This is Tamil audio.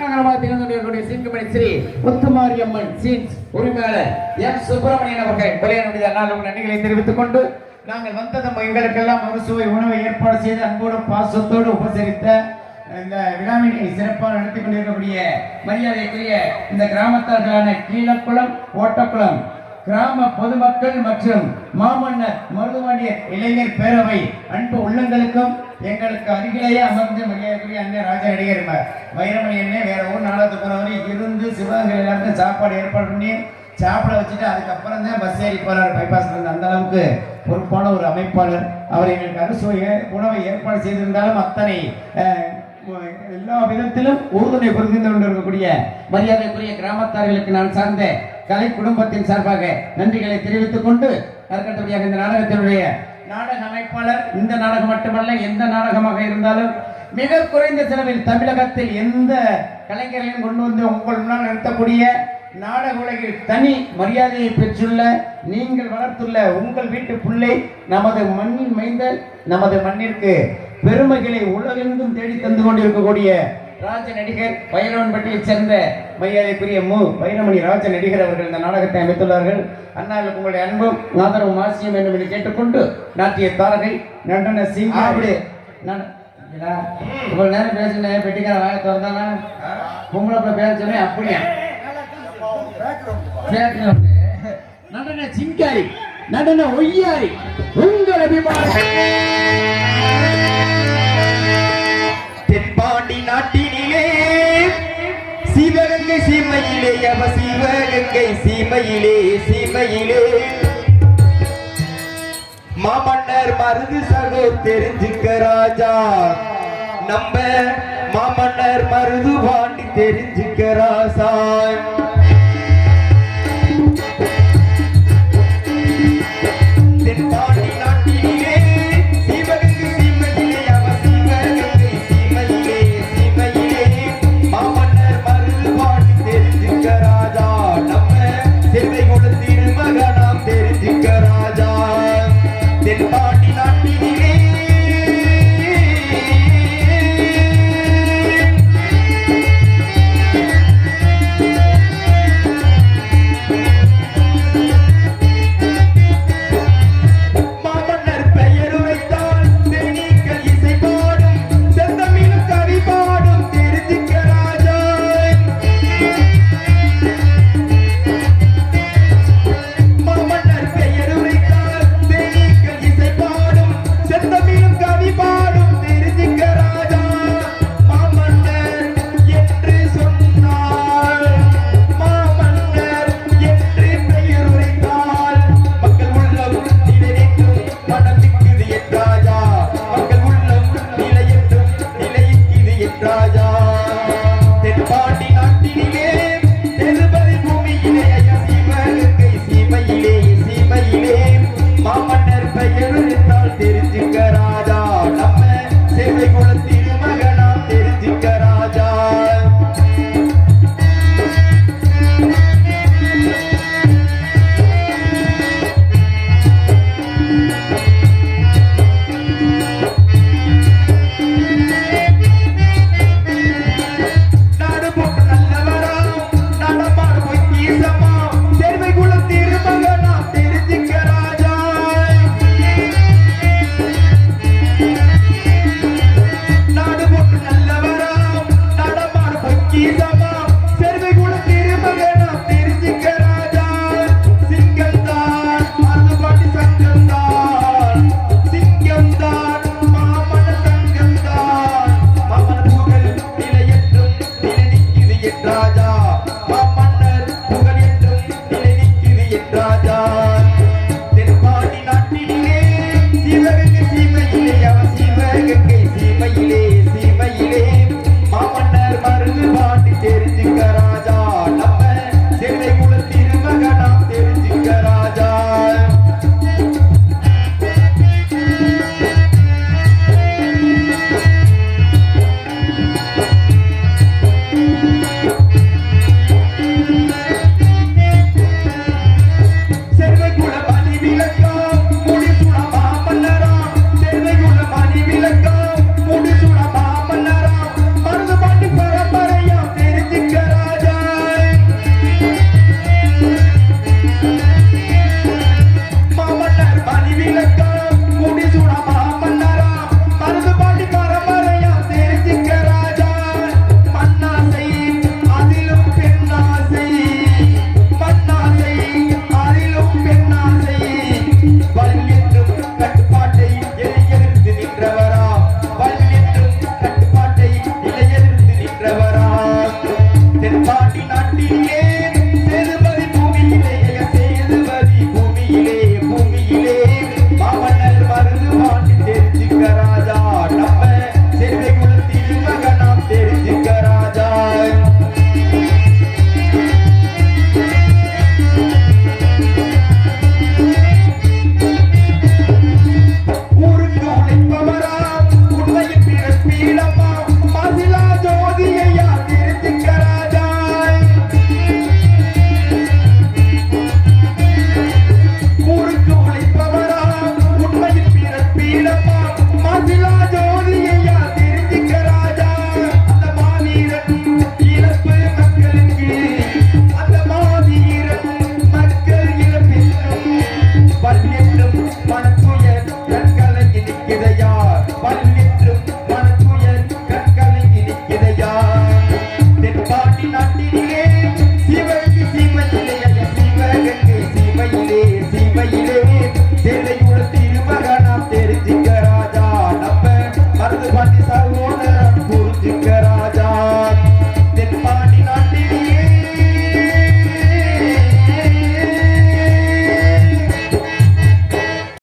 நகரமாக திகழ்ந்து கொண்டிருக்கக்கூடிய சீன்குமணி ஸ்ரீ முத்துமாரி அம்மன் சீன்ஸ் உரிமையாளர் எம். சுப்பிரமணியன் அவர்கள் வெளியானுடைய நாள் உங்கள் நன்றிகளை தெரிவித்துக் கொண்டு நாங்கள் வந்ததும் எங்களுக்கெல்லாம் ஒரு சுவை உணவை ஏற்பாடு செய்து அன்போடு பாசத்தோடு உபசரித்த இந்த விழாவினை சிறப்பாக நடத்தி கொண்டிருக்கக்கூடிய மரியாதைக்குரிய இந்த கிராமத்தார்களான கீழக்குளம் ஓட்டக்குளம் கிராம பொதுமக்கள் மற்றும் மாமன்னர் மருதுமணிய இளைஞர் பேரவை அன்பு உள்ளங்களுக்கும் எங்களுக்கு அருகிலேயே அமர்ந்து மரியாதைக்குரிய அண்ணன் ராஜா நடிகர் ம- வைரமணி அண்ணன் வேற ஊர் நாளாவது போனவரை இருந்து சிவகங்கை எல்லாருக்கும் சாப்பாடு ஏற்பாடு பண்ணி சாப்பிட வச்சுட்டு அதுக்கப்புறம் தான் பஸ் ஏறி போறாரு. பைபாஸ் அந்த அளவுக்கு பொறுப்பான ஒரு அமைப்பாளர். அவர் எங்களுக்கு அரசு உணவை ஏற்பாடு செய்திருந்தாலும் அத்தனை எல்லா விதத்திலும் உறுதுணை புரிந்து கொண்டிருக்கக்கூடிய மரியாதைக்குரிய கிராமத்தார்களுக்கு நான் சார்ந்த கலை குடும்பத்தின் சார்பாக நன்றிகளை தெரிவித்துக் கொண்டு அதற்கடுத்தபடியாக இந்த நாடகத்தினுடைய நாடக அமைப்பாளர் இந்த நாடகம் மட்டுமல்ல எந்த நாடகமாக இருந்தாலும் மிக குறைந்த செலவில் தமிழகத்தில் எந்த கலைஞர்களையும் கொண்டு வந்து உங்கள் முன்னால் நிறுத்தக்கூடிய நாடக உலகில் தனி மரியாதையை பெற்றுள்ள நீங்கள் வளர்த்துள்ள உங்கள் வீட்டு பிள்ளை நமது மண்ணின் மைந்தல் நமது மண்ணிற்கு பெருமைகளை உலகெங்கும் தேடி தந்து கொண்டிருக்கக்கூடிய ராஜ நடிகர் பைரவன்பட்டியைச் சேர்ந்த மரியாதைக்குரிய மு. வைரமணி ராஜ நடிகர் அவர்கள் இந்த நாடகத்தை அமைத்துள்ளார்கள். அண்ணாவுக்கு உங்களுடைய அன்பும் ஆதரவும் ஆசியம் வேண்டும் என்று கேட்டுக்கொண்டு நாட்டிய தாரகை நடன சிங் அப்படி இவ்வளவு நேரம் பேசினேன் பெட்டிக்கார வாய திறந்தானா? பொம்பளை பேர் சொன்னேன் அப்படியா. நடன சிங்காரி நடன ஒய்யாரி உங்கள் அபிமானம் சீமையிலே அவ சிவகங்கை சீமையிலே சீமையிலே. மாமன்னர் மருது சகோ தெரிஞ்சுக்க ராஜா. நம்ம மாமன்னர் மருது பாண்டி தெரிஞ்சுக்க ராசா Jaya